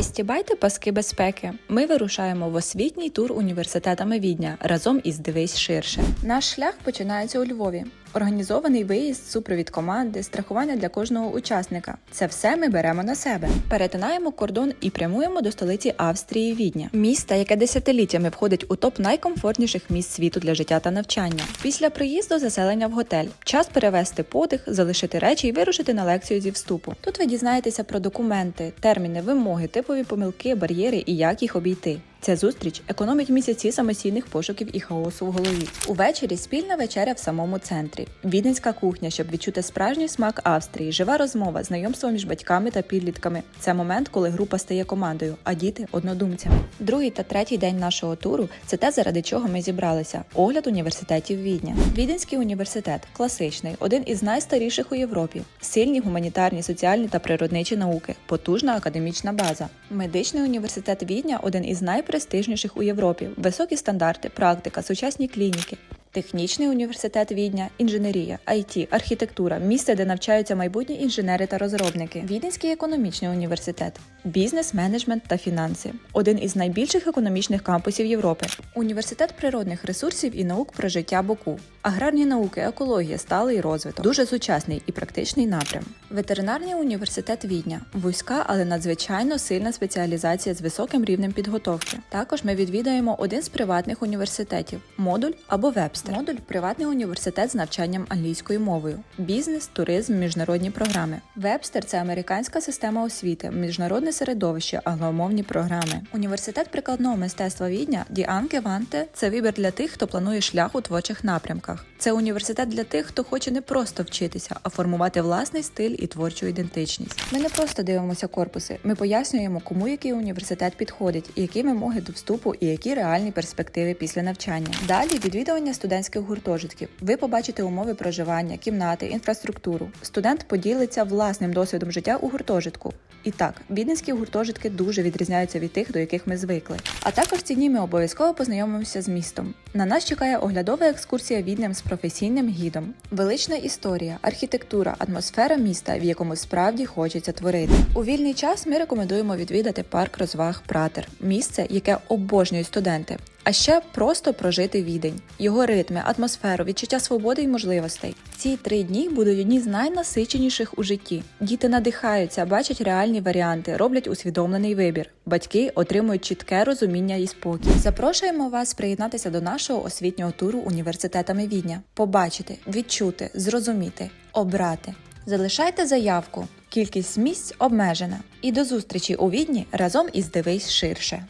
Пристібайте паски безпеки. Ми вирушаємо в освітній тур університетами Відня разом із Дивись ширше. Наш шлях починається у Львові. Організований виїзд, супровід команди, страхування для кожного учасника. Це все ми беремо на себе. Перетинаємо кордон і прямуємо до столиці Австрії Відня, міста, яке десятиліттями входить у топ найкомфортніших місць світу для життя та навчання. Після приїзду заселення в готель. Час перевести подих, залишити речі і вирушити на лекцію зі вступу. Тут ви дізнаєтеся про документи, терміни, вимоги, типові помилки, бар'єри і як їх обійти. Ця зустріч економить місяці самостійних пошуків і хаосу в голові. Увечері спільна вечеря в самому центрі. Віденська кухня, щоб відчути справжній смак Австрії, жива розмова, знайомство між батьками та підлітками. Це момент, коли група стає командою, а діти однодумцями. Другий та третій день нашого туру це те, заради чого ми зібралися. Огляд університетів Відня. Віденський університет класичний, один із найстаріших у Європі. Сильні гуманітарні, соціальні та природничі науки, потужна академічна база. Медичний університет Відня один із найпрестижніших у Європі. Високі стандарти, практика, сучасні клініки. Технічний університет Відня, інженерія, IT, архітектура, місце, де навчаються майбутні інженери та розробники. Віденський економічний університет, бізнес, менеджмент та фінанси один із найбільших економічних кампусів Європи. Університет природних ресурсів і наук про життя Боку. Аграрні науки, екологія, сталий розвиток, дуже сучасний і практичний напрям. Ветеринарний університет Відня, вузька, але надзвичайно сильна спеціалізація з високим рівнем підготовки. Також ми відвідаємо один з приватних університетів модуль або вебстер. Модуль приватний університет з навчанням англійською мовою, бізнес, туризм, міжнародні програми. Вебстер це американська система освіти, міжнародне середовище, англомовні програми. Університет прикладного мистецтва Відня Діанке Ванте це вибір для тих, хто планує шлях у творчих напрямках. Це університет для тих, хто хоче не просто вчитися, а формувати власний стиль і творчу ідентичність. Ми не просто дивимося корпуси, ми пояснюємо, кому який університет підходить, які вимоги до вступу, і які реальні перспективи після навчання. Далі відвідування студентських гуртожитків. Ви побачите умови проживання, кімнати, інфраструктуру. Студент поділиться власним досвідом життя у гуртожитку. І так, віденські гуртожитки дуже відрізняються від тих, до яких ми звикли. А також в ці дні ми обов'язково познайомимося з містом. На нас чекає оглядова екскурсія відням з професійним гідом, велична історія, архітектура, атмосфера міста, в якому справді хочеться творити. У вільний час ми рекомендуємо відвідати парк розваг Пратер, місце, яке обожнюють студенти. А ще просто прожити відень, його ритми, атмосферу, відчуття свободи і можливостей. Ці три дні будуть одні з найнасиченіших у житті. Діти надихаються, бачать реальні варіанти, роблять усвідомлений вибір. Батьки отримують чітке розуміння і спокій. Запрошуємо вас приєднатися до нашого освітнього туру університетами Відня, побачити, відчути, зрозуміти, обрати. Залишайте заявку. Кількість місць обмежена. І до зустрічі у Відні разом із Дивись ширше.